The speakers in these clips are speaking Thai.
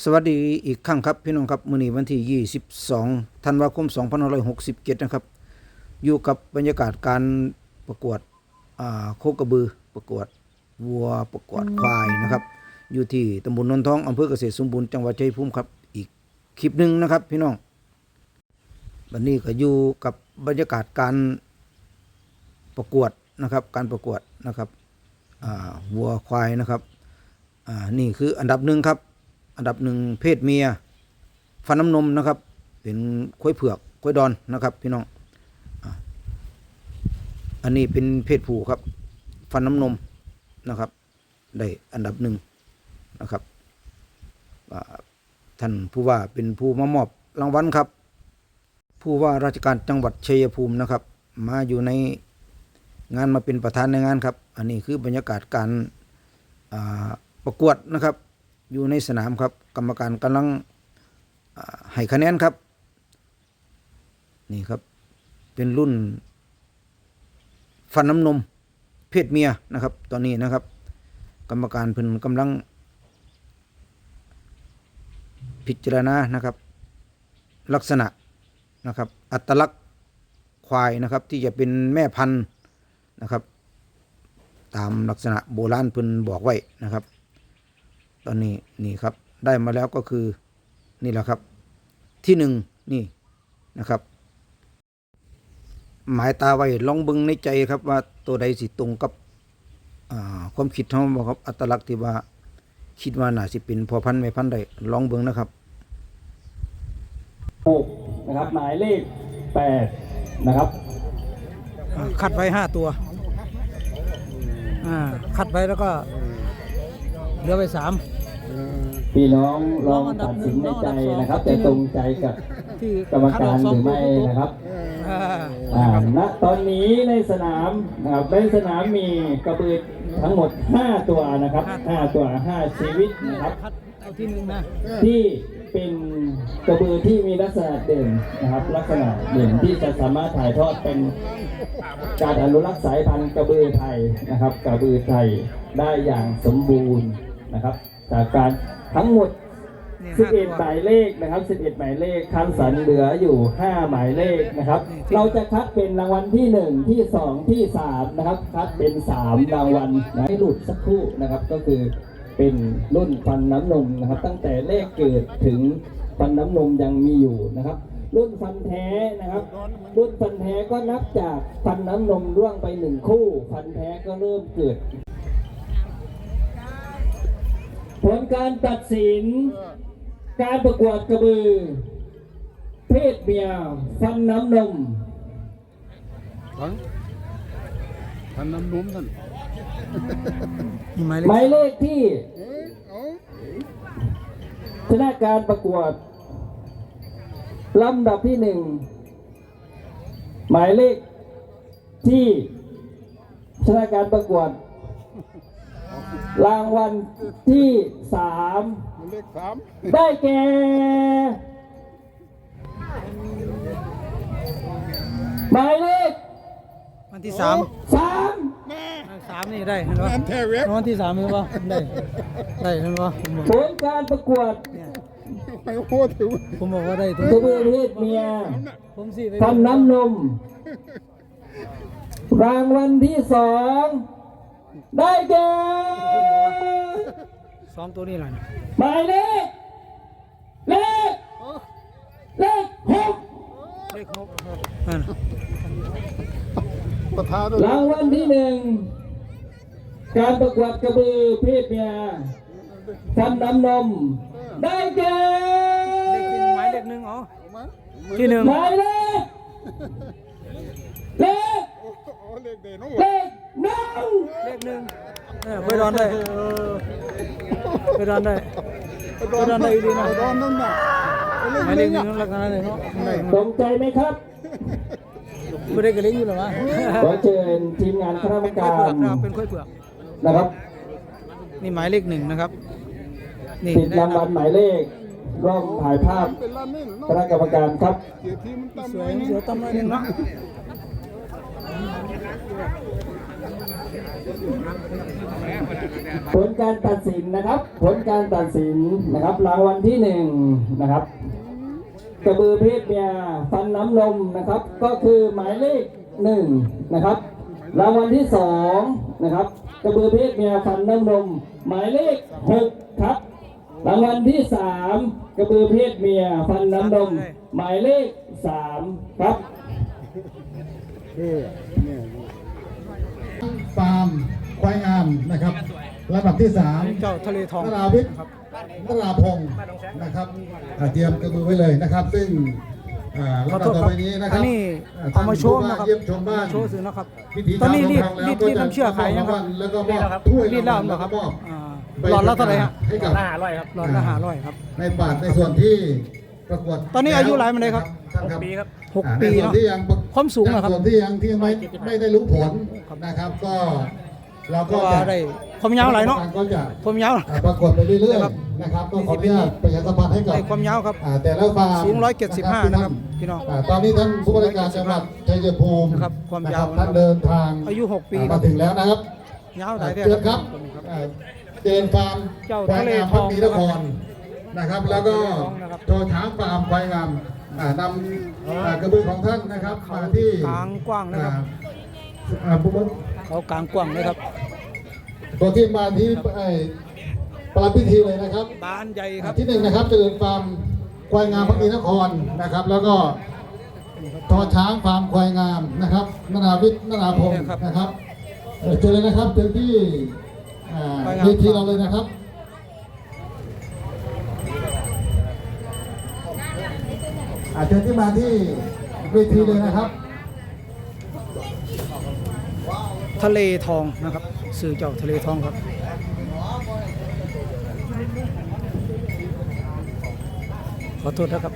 สวัสดีอีกครั้งครับพี่น้องครับมื้อนี้วันที่ 22ธันวาคม2567 นะครับ อยู่กับบรรยากาศการประกวดอ่าโคกระบือ ประกวดวัวประกวดควายนะครับ อยู่ที่ตำบลนนทองอำเภอเกษตรสมบูรณ์จังหวัดชัยภูมิครับ อีกคลิปหนึ่งนะครับ พี่น้องวันนี้ก็อยู่กับบรรยากาศการประกวดนะครับ การประกวดนะครับอ่าวัวควายนะครับอ่านี่คืออันดับหนึ่งครับ อันดับหนึ่งเพศเมียฟันน้ำนมนะครับ เป็นควายเผือกควายดอนนะครับพี่น้องอันนี้เป็นเพศผู้ครับ ฟันน้ำนมนะครับ ได้อันดับหนึ่งนะครับท่านผู้ว่าเป็นผู้มามอบรางวัลครับ ผู้ว่าราชการจังหวัดชัยภูมินะครับ มาอยู่ในงานมาเป็นประธานในงานครับ อันนี้คือบรรยากาศการประกวดนะครับ อยู่ในสนามครับ กรรมการกำลังให้คะแนนครับ นี่ครับ เป็นรุ่น ฟันน้ำนม เพศเมียนะครับ ตอนนี้นะครับ กรรมการเพิ่นกำลัง พิจารณานะครับ ลักษณะนะครับ อัตลักษณ์ควายนะครับ ที่จะเป็นแม่พันธุ์นะครับ ตามลักษณะโบราณเพิ่นบอกไว้นะครับ ตอนนี้นี่ครับได้มาแล้วก็คือนี่แหละครับ ที่หนึ่งนี่นะครับ หมายตาไว้ลองเบิ่งในใจครับว่าตัวใดสิตรงกับอ่าความคิดของเราบ่ครับอัตลักษณ์ที่ว่าคิดว่าน่าสิเป็นพอพันธุ์แม่พันธุ์ใดลองเบิ่งนะครับหกนะครับหมายเลขแปดนะครับคัดไว้ห้าตัวอ่าคัดไว้แล้วก็เหลือไปสาม พี่น้องลองตัดสินในใจนะครับ จะตรงใจกับที่กรรมการหรือไม่นะครับอ่าอ่าณตอนนี้ในสนามนะครับในสนามมีกระบือทั้งหมด 5 ตัวนะครับ 5 ตัว 5 ชีวิตนะครับคัดเอาที่หนึ่งนะที่เป็นกระบือที่มีลักษณะเด่นนะครับ ลักษณะเด่นที่จะสามารถถ่ายทอดเป็นการอนุรักษ์สายพันธุ์กระบือไทยนะครับ กระบือไทยได้อย่างสมบูรณ์นะครับ จากการทั้งหมดนี่ห้าตัว11 หมายเลขนะครับ 11 หมายเลขคันสันเหลืออยู่ 5 หมายเลขนะครับ เราจะคัดเป็นรางวัลที่ 1 ที่ 2 ที่ 3 นะครับ คัดเป็น 3 รางวัลนะให้หลุดสักครู่นะครับ ก็คือเป็นรุ่นฟันน้ำนมนะครับ ตั้งแต่เลขเกิดถึงฟันน้ำนมยังมีอยู่นะครับ รุ่นฟันแท้นะครับ รุ่นฟันแท้ก็นับจากฟันน้ำนมร่วงไปหนึ่งคู่ ฟันแท้ก็เริ่มเกิด ลการตัดสิน การประกวดกระบือ เพศเมียฟันน้ำนมฟังทันน้ำนมท่านนี่หมายเลหมายขเลขที่เอ้ยเอาชนะการประกวดลำดับที่หนึ่งหมายเลขที่ชนะการประกวด รางวัลที่สามมันเลขสามได้แก่หมายเลขวันที่สามสามสามนี่ได้เห็นปะอันแท้เวกวันที่สามเห็นปะได้ได้เห็นปะผมบอกผลการประกวดไปพูดถึงผมบอกว่าได้ตัวกระบือเพศเมียผมสิไปทำน้ำนม รางวัลที่สอง ได้แก่สองตัวนี่แหละหมายเลขเลขเลขหกเลขหกนั่นประธานด้วยรางวัลที่หนึ่งการประกวดกระบือเพศเมียทำน้ำนม ได้แก่เลขที่หมายเลขหนึ่งอ๋อที่หนึ่งหมายเลขเลขโอ้เลข ขหนึ่งเออไปดอนได้ไปดอนได้ไปดอนได้ดีนะดอนนั่นน่ะเลขหมายหเลนึ่ขงหนึ่อะงลักษณะเลยเนาะได้ตรงใจไหมครับไม่ได้กระเล่งอยู่หรอวะขอเชิญทีมงานคณะกรรมเป็นกล้กาวยเผือรกนะครับเป็นกล้วยเผือกนะครับ นี่หมายเลขหนึ่งนะครับนี่ติดได้รางวัลหมายเลขร่วมถ่ายภาพเป็นล้านนี่คเนาะณะกรรมการครับเกียรติมันต่ำสเลวยยเสือตำเลยหนึ่งเนาะ ผลการตัดสินนะครับ ผลการตัดสินนะครับ รางวัลที่หนึ่งนะครับกระบือเพศเมียฟันน้ำนมนะครับ ก็คือหมายเลขหนึ่งนะครับ รางวัลที่สองนะครับกระบือเพศเมียฟันน้ำนม หมายเลขหกครับ รางวัลที่สามกระบือเพศเมียฟันน้ำนม หมายเลขสามครับาร์มควายงามนะครับลำดับที่สามเจ้าทะเลทองนราวิทย์นราพงศ์นะครับอ่าเตรียมกระมือไว้เลยนะครับ ซึ่งอ่าขอลำโทดับษต่อครับไปนี้นะคอัรันบนี้อ่เอามาโชว์ท่นะครับเยี่ยมชมบ้านโชว์สื่อนะครับพิธีตอนนี้รีดทางแล้วรีดก็รีดน้ำเชื่อขายยังครับแล้วก็มอบถ้วยรีดแล้วรางเหรอครับแล้วก็มอบอ่าใบหลอดละเท่าไหร่ฮะให้กับห้าร้อยครับหลอดละห้าร้อยครับในป่าในส่วนที่ประกวดตอนนี้อายุหลายปานใดครับท่านครับปีครับ หกอ่าปีในส่วนเนาะ ที่ยังประความสูงเหรอครับ ในส่วนที่ยังที่ยังไม่ไม่ได้รู้ผลนะครับ ก็เราเพก็ราะว่าจะได้ความยาวหลายเนาะก็จะความยาว อ่าปรากฏไปเรื่อยนะครับๆนะครับก็ขออนุญาตประชาสัมพันธ์ให้กับ ได้ความยาวครับ อ่าแต่ละฟาร์มสูง175นะครับพี่น้องาตอนนี้ท่านผู้บริการจังหวัดชัยภูมินะครับความยาวนะรับท่านเดินทางอายุหกปี อ่าครัมาบถึงแล้วนะครับยาวหลายแท้เชิญครับอ่าเจนฟาร์มเจ้าควายทะเลงามทพัอกงดีนครนะครับ แล้วก็ทองนะครับโชว์ช้างฟาร์มควายงาม อ่านำอ่ากระบือของท่านนะครับมาที่กลางกว้างนะครับอ่าอ่าผู้บริเขากลางกว้างเลยครับตัวที่มาที่ไอ้ประลัดพิธีเลยนะครับบานใหญ่ครับที่หนึ่งนะครับเจริญฟาร์มควายงามพักดีนครนะครับ แล้วก็ทอช้างฟาร์มควายงามนะครับนราวิทย์นราพงศ์นะครับเอ่อเจอเลยนะครับเจอที่อ่าเวทีเราเลยนะครับ อาเชิญที่มาที่เวทีเลยนะครับ ทะเลทองนะครับสื่อเจ้าทะเลทองครับขอโทษนะครับ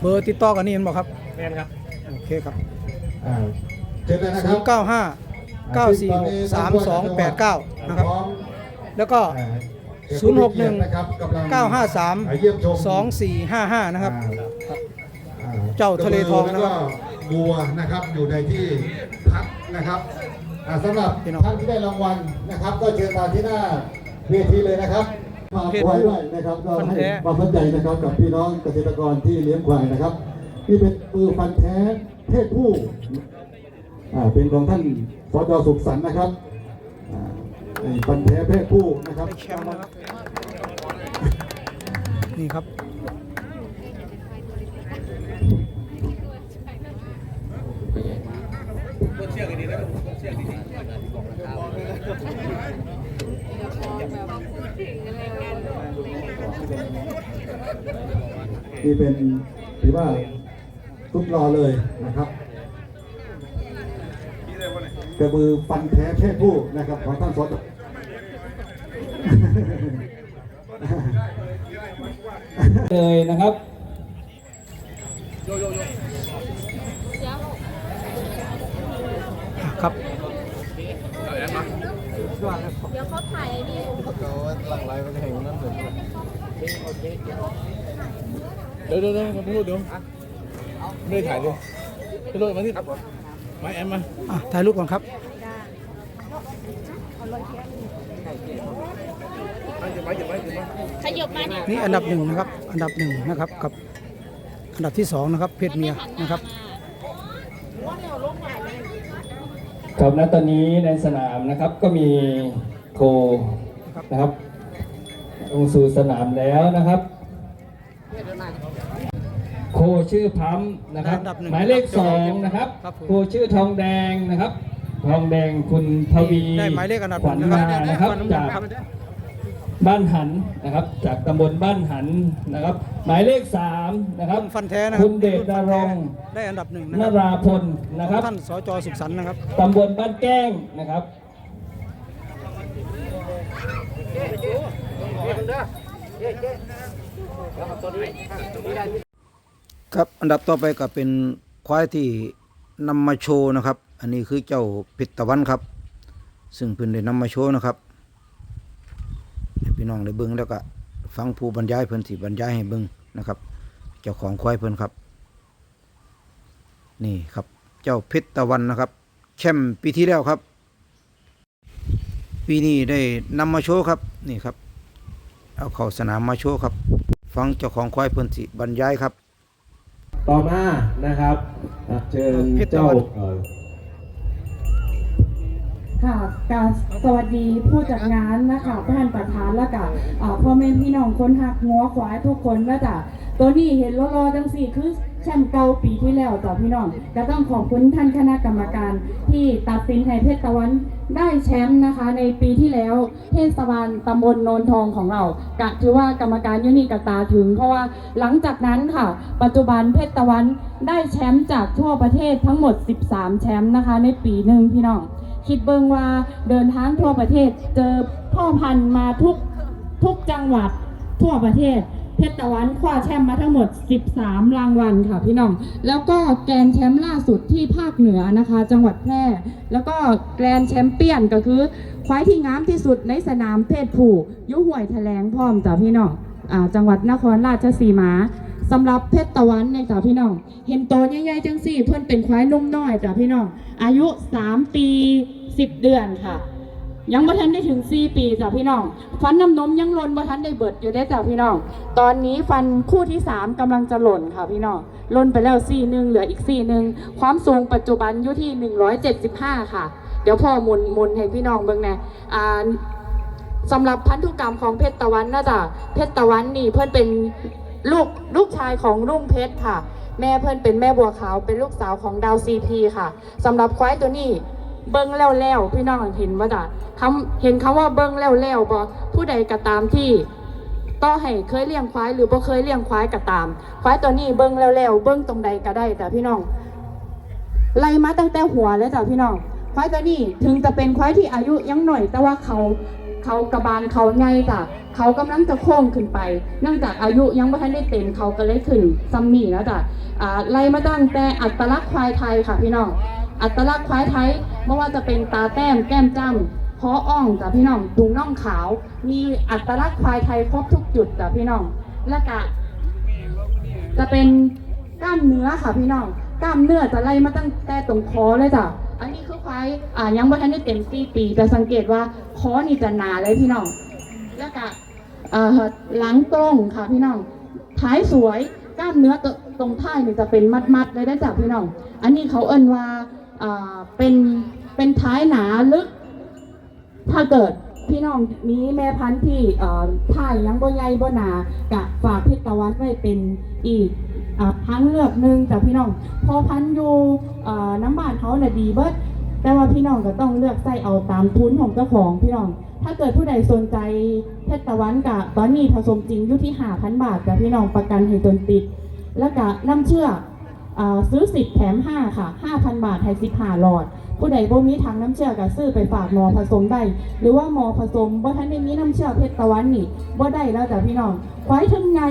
เบอร์ติดต่อกันนี่เห็นบอกครับแม่นครับ โอเคครับอ่าเชิญเลยนะค0รับ9 5 9 4 6 3 2 8 9นะครับพร้อมแล้วก็ อ่า061นะครับกำลัง953 เยี่ยมชม2455 นะครับ อ่าอ่ เจ้าทะเลทองนะครับแล้วก็บัวนะครับอยู่ในที่พักนะครับอ่าสำหรับพี่น้องท่านที่ได้รางวัลนะครับ ก็เชิญมาที่หน้าเวทีเลยนะครับมาเพศควายผู้ด้วยนะครับก็ฟันให้แท้ความสนใจนะครับกับพี่น้องเกษตรกรที่เลี้ยงควายนะครับนี่เป็นมือฟันแท้เพศผู้อ่าเป็นของท่านสจสุขสันต์นะครับอ่าไอ้ฟันแท้เพศผู้นะครับได้แชมป์นะครับ นี่เป็นถือว่าทุกรอเลยนะครับกระบือฟันแท้เพศผู้นะครับของท่านสดเลยนะครับ เดี๋ยวเขาถ่ายไอ้นี่ เดี๋ยวเดี๋ยวเดี๋ยวมาพูดเดี๋ยวไม่ได้ถ่ายเลยพี่โรดมาที่มาแอมมาอะถ่ายรูปก่อนครับขยบมาเนี่ยนี่อันดับหนึ่งนะครับ อันดับหนึ่งนะครับกับอันดับที่สองนะครับ เพศเมียนะครับ ครับณตอนนี้ในสนามนะครับก็มีโคนะครับลงสู่สนามแล้วนะครับโค ชื่อพัมป์นะครับอันดับหนึ่งหมายเลขสองนะครับครับผมโคชื่อทองแดงนะครับ ทองแดงคุณทวีได้หมายเลขอันดับขวัญหนึ่งมานะครับนะครับจากบ้านหันนะครับ จากตำบลบ้านหันนะครับ หมายเลขสามนะครับฟันแท้นะครัคุณเดชดารงค์ได้อันดับหนึ่งนะนครับราพลนะครับท่านสจสุขสันต์นะครับตำบลบ้านแก้งนะครับ ครับอันดับต่อไปก็เป็นควายที่นำมาโชว์นะครับ อันนี้คือเจ้าพิตะวันครับ ซึ่งเพิ่นได้นำมาโชว์นะครับให้พี่น้องได้เบิ่งแล้วก็ฟังผู้บรรยายเพิ่นสิบรรยายให้เบิ่งนะครับ เจ้าของควายเพิ่นครับ นี่ครับเจ้าเพชรตะวันนะครับแชมป์ปีที่แล้วครับ ปีนี้ได้นำมาโชว์ครับนี่ครับ เอาเข้าสนามมาโชว์ครับ ฟังเจ้าของควายเพิ่นสิบรรยายครับ ต่อมานะครับอะเชิญเพชรตะเจ้าวันเอ่อค่ะกราบสวัสดีผู้จัดงานนะคะท่านประธานและกับพ่อแม่พี่น้องคนหักงัวควายทุกคนและจ้ะตัวนี้เห็นรอๆจังสี่คือ แชมป์เก่าปีที่แล้วจ้ะพี่น้องก็ต้องขอบคุณท่านคณะกรรมการที่ตัดสินให้เพชรตะวันได้แชมป์นะคะ ในปีที่แล้วเทศบาลตำบลโนนทองของเรากะถือว่ากรรมการยุนีกตาถึง เพราะว่าหลังจากนั้นค่ะ ปัจจุบันเพชรตะวันได้แชมป์จากทั่วประเทศทั้งหมด 13 แชมป์นะคะ ในปีหนึ่งพี่น้อง คิดเบิงว่าเดินทางทั่วประเทศเจอพ่อพันธุ์มาทุกทุกจังหวัดทั่วประเทศ เพชรตะวันคว้าแชมป์มาทั้งหมด 13 รางวัลค่ะพี่น้อง แล้วก็แกรนแชมป์ล่าสุดที่ภาคเหนือนะคะ จังหวัดแพร่ แล้วก็แกรนแชมเปี้ยนก็คือควายที่งามที่สุดในสนามเพศผู้ยุห่วยแถลงพร้อมจ้ะพี่น้องอ่าจังหวัดนครราชสีมาสำหรับเพชรตะวันเนี่ยจ้ะพี่น้อง เห็นโตใหญ่ๆจังสี่ เพื่อนเป็นควายนุ่มน้อยจ้ะพี่น้อง อายุ 3 ปี 10 เดือนค่ะ ยังบ่ทันได้ถึง4ปีจ้ะพี่น้อง ฟันน้ำนมยังหล่นบ่ทันได้เบิดอยู่ได้จ้ะพี่น้อง ตอนนี้ฟันคู่ที่3กำลังจะหล่นค่ะพี่น้องหล่นไปแล้วซี่หนึ่งเหลืออีกซี่หนึ่งความสูงปัจจุบันอยู่ที่175ค่ะ เดี๋ยวพ่อมุนมุนให้พี่น้องเบิ่งแน่อ่าสำหรับพันธุกรรมของเพชรตะวันนะจ๊ะเพชรตะวันนี่เพื่อนเป็นลูกลูกชายของรุ่งเพชรค่ะ แม่เพื่อนเป็นแม่บัวขาวเป็นลูกสาวของดาวซีพีค่ะสำหรับควายตัวนี้ เบิ้งแล้วแล้วพี่น้องเห็นว่าจ้ะคำเห็นคำว่าเบิ้งแล้วแล้วบอผู้ใดก็ตามที่ต่อให้เคยเลี้ยงควายหรือบ่เคยเลี้ยงควายก็ตาม ควายตัวนี้เบิ้งแล้วแล้วเบิ้งตรงใดก็ได้แต่พี่น้องไล่มาตั้งแต่หัวเลยจ้ะพี่น้องควายตัวนี้ถึงจะเป็นควายที่อายุยังหน่อย แต่ว่าเขาเขากระบาลเขาไงจ้ะเขากำลังจะโค้งขึ้นไป เนื่องจากอายุยังไม่ทันได้เต็มเขาก็เลยขึ้นซัมมี่แล้วจ้ะอ่าไล่มาตั้งแต่อัตลักษณ์ควายไทยค่ะพี่น้อง อัตลักษณ์ควายไทย ไม่ว่าจะเป็นตาแต้มแก้มจ้ำคออ่องจ้ะพี่น้องดุงน่องขาว มีอัตลักษณ์ควายไทยครบทุกจุดจ้ะพี่น้อง และกะจะเป็นกล้ามเนื้อค่ะพี่น้อง กล้ามเนื้อจะไล่มาตั้งแต่ตรงคอเลยจ้ะอันนี้คือควายอ่ายังไม่ทันได้เต็มสี่ปีแต่สังเกตว่าคอนี่จะหนาเลยพี่น้อง แล้วก็เอ่อหลังตรงค่ะพี่น้อง ท้ายสวยกล้ามเนื้อตรงท้ายนี่จะเป็นมัดๆเลยได้จ้ะพี่น้อง อันนี้เขาเอิ้นว่า เป็นเป็นท้ายหนาลึก ถ้าเกิดพี่น้องมีแม่พันธุ์ที่เอ่อท่ายยังบ่ใหญ่บ่หนากะฝากเพชรตะวันไว้เป็นอีกอ่าทางเลือกหนึ่งแต่พี่น้อง พอพันธุ์อยู่น้ำบานเขาเนี่ยดีเบิดแต่ว่าพี่น้องก็ต้องเลือกใส่เอาตามทุนของเจ้าของพี่น้อง ถ้าเกิดผู้ใดสนใจเพชรตะวันกะตอนนี้ผสมจริงอยู่ที่5,000บาทกับพี่น้องประกันให้ตนติด แล้วก็น้ำเชื่อ ซื้อสิบแถมห้าค่ะ 5,000 บาทให้สิบหาหลอด ผู้ใดบ่มีทางน้ำเชื่อก็ซื้อไปฝากหมอผสมได้ หรือว่าหมอผสมบ่ทันได้มีน้ำเชื่อเพชรตะวันนี่บ่ได้แล้วจ้ะพี่น้องควายถึงไง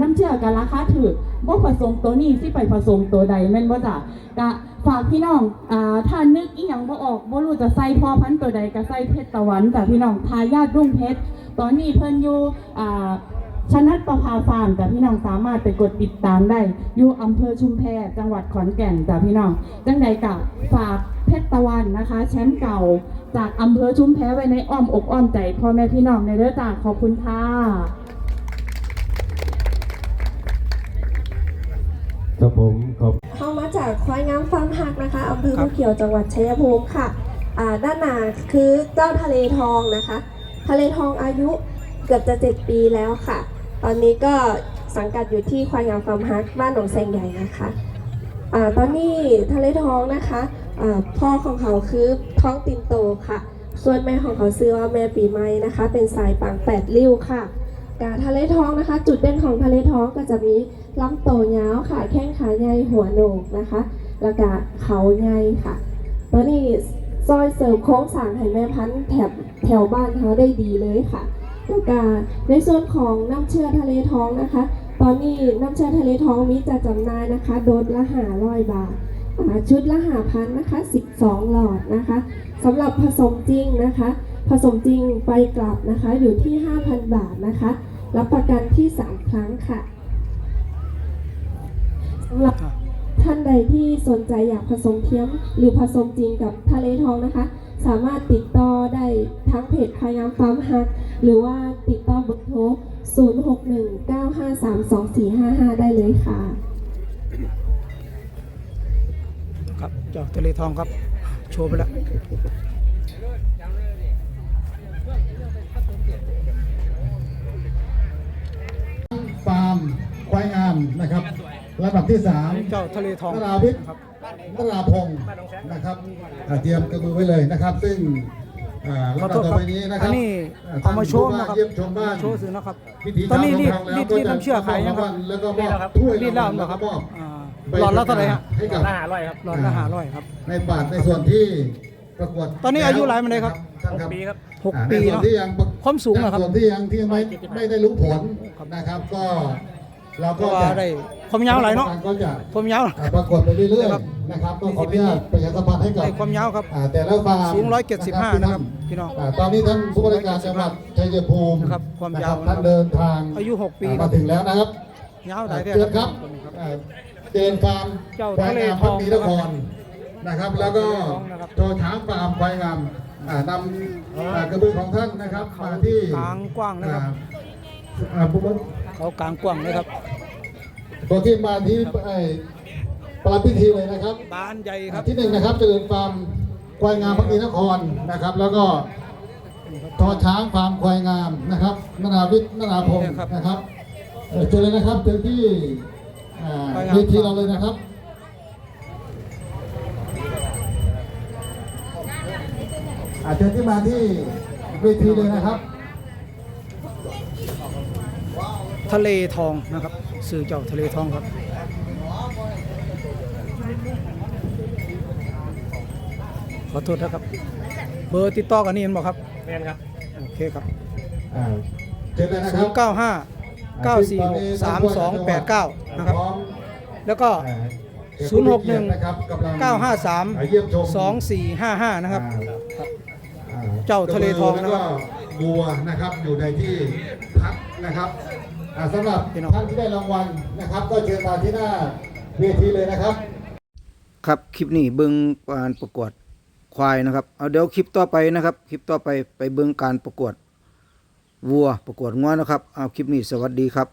น้ำเชื่อก็ราคาถูกบ่ผสมตัวนี้สิไปผสมตัวใดแม่นบ่จ้ะก็ฝากพี่น้องอ่าถ้านึกอีหยังบ่ออกบ่รู้จะใส่พ่อพันตัวใดก็ใส่เพชรตะวันจ้ะพี่น้องทายาทรุ่งเพชร ตอนนี้เพิ่นอยู่อ่า ชนัดประภาฟาร์มแต่พี่น้องสามารถไปกดติดตามได้อยู่อำเภอชุมแพจังหวัดขอนแก่นจ้ะพี่น้องจังใดกับฝากเพชรตะวันนะคะ แชมป์เก่าจากอำเภอชุมแพไว้ในอ้อมอกอ้อมใจพ่อแม่พี่น้องในเด้อจ้าขอบคุณค่ะครับผมขอบเข้ามาจากควายงามฟาร์มหักนะคะอำเภอภูเขียวจังหวัดชัยภูมิค่ะอ่าด้านหน้าคือเจ้าทะเลทองนะคะ ทะเลทองอายุเกือบจะ7ปีแล้วค่ะ ตอนนี้ก็สังกัดอยู่ที่ควายงามฟาร์มฮักบ้านหนองแซงใหญ่นะคะอ่าตอนนี้ทะเลท้องนะคะอ่าพ่อของเขาคือท้องตินโตค่ะ ส่วนแม่ของเขาซื้อว่าแม่ปีไม้นะคะ เป็นสายปางแปดริ้วค่ะกาทะเลท้องนะคะ จุดเด่นของทะเลท้องก็จะมีลำโตยาวค่ะแข้งขาใหญ่หัวโหนกนะคะ แล้วก็เขาใหญ่ค่ะตัวนี้ซอยเสริมโค้งสางให้แม่พันธุ์แถบแถวบ้านเขาได้ดีเลยค่ะ ในส่วนของน้ำเชื่อทะเลท้องนะคะ ตอนนี้น้ำเชื่อทะเลท้องมีจะจำหน่ายนะคะโดสละหาร้อยบาทชุดละหาพันนะคะ 12 หลอดนะคะสำหรับผสมจริงนะคะ ผสมจริงไปกลับนะคะอยู่ที่ 5,000 บาทนะคะ รับประกันที่ 3 ครั้งค่ะสำหรับท่านใดที่สนใจอยากผสมเทียมหรือผสมจริงกับทะเลทองนะคะ สามารถติดต่อได้ทั้งเพจพยายามฟาร์มฮัก หรือว่าติดต่อเบอร์โทร 0619532455 ได้เลยค่ะ ครับเจ้าทะเลทองครับ โชว์ไปแล้วฟาร์มควายงามนะครับลำดับที่สามเจ้าทะเลทองนราวิทย์ครับนราพงศ์นะครับอ่าเตรียมกระบือไว้เลยนะครับ ซึ่งอ่า ขอลำดัโทบษต่อครับไปนี้นะคอัรันบนี้อ่เอามาโชว์นะครับเยี่ยมชมบ้านโชว์สื่อนะครับพิธีตอนนี้รีดทางรีดรีดน้ำเชื่อขายยังครับแล้วก็มอบถ้วยรีดแล้วรางวัลเหรอครับแล้วก็มอบอ่าใบหลอดละเท่าไหร่ฮะให้กับหน้าร้อยครับหลอดละห้าร้อยครับในบาทในส่วนที่ประกวดตอนนี้อายุหลายมันเลยครับท่านครับปีครับหกอ่าปีในส่วนเนาะที่ยังประความสูงนะครับส่วนที่ยังที่ไม่ไม่ได้รู้ผลนะครับก็เราเพก็ราะว่าจะได้ ความยาวหลายเนาะก็จะความยาวอ่าปรากฏไปเรื่อยครับๆนะครับก็ขออนุญาตประชาสัมพันธ์ให้กับได้ความยาวครับอ่าแต่ละฟาร์มสูง175นะครับพี่น้องาตอนนี้ท่านผู้บริการจังหวัดชัยภูมินะครับความนะยาวท่านเดินทางอายุหกปีอ่าครัมาบถึงแล้วนะครับยาวได้แท้เชิญครับอ่าเจนฟาร์มเจ้าควายทะเลงามทพัอกงดีนครนะครับ แล้วก็นะครับโจช้างฟาร์มควายงามอ่านำอ่ากระบือของท่านนะครับมาที่กลางกว้างนะครับอ่าอ่าผู้บริเขากลางกว้างเลยครับ ตัวที่มาที่ไอ้ประลัดพิธีเลยนะครับ บานใหญ่ครับที่หนึ่งนะครับเจริญฟาร์มควายงามพักดีนครนะครับ แล้วก็ทอช้างฟาร์มควายงามนะครับนราวิทย์นราพงศ์นะครับเอ่อเจอเลยนะครับเจอที่อ่าเวทีเราเลยนะครับอาเชิญที่มาที่เวทีเลยนะครับ ทะเลทองนะครับ สื่อเจ้าทะเลทองครับขอโทษนะครับ เบอร์ติดต่อกันนี่เห็นบอกครับแมนครับโอเคครับอ่าเชิญเลยนะค0รับ9 5 9 4 6 3 2 8 9 นะครับพร้อมแล้วก็อ่าศูนย์หกหนึ่งนะครับกำลัง953เยี่ยมชม2455 นะครับอ่าอ่เจ้าทะเลทองนะครับแล้วก็บัวนะครับอยู่ในที่พักนะครับ อ่าสำหรับพี่น้องท่านที่ได้รางวัลนะครับ ก็เชิญมาที่หน้าเวทีเลยนะครับ ครับคลิปนี้เบิ่งการประกวดควายนะครับเอาเดี๋ยวคลิปต่อไปนะครับ คลิปต่อไปไปเบิ่งการประกวดวัวประกวดงัวนะครับเอาคลิปนี้สวัสดีครับ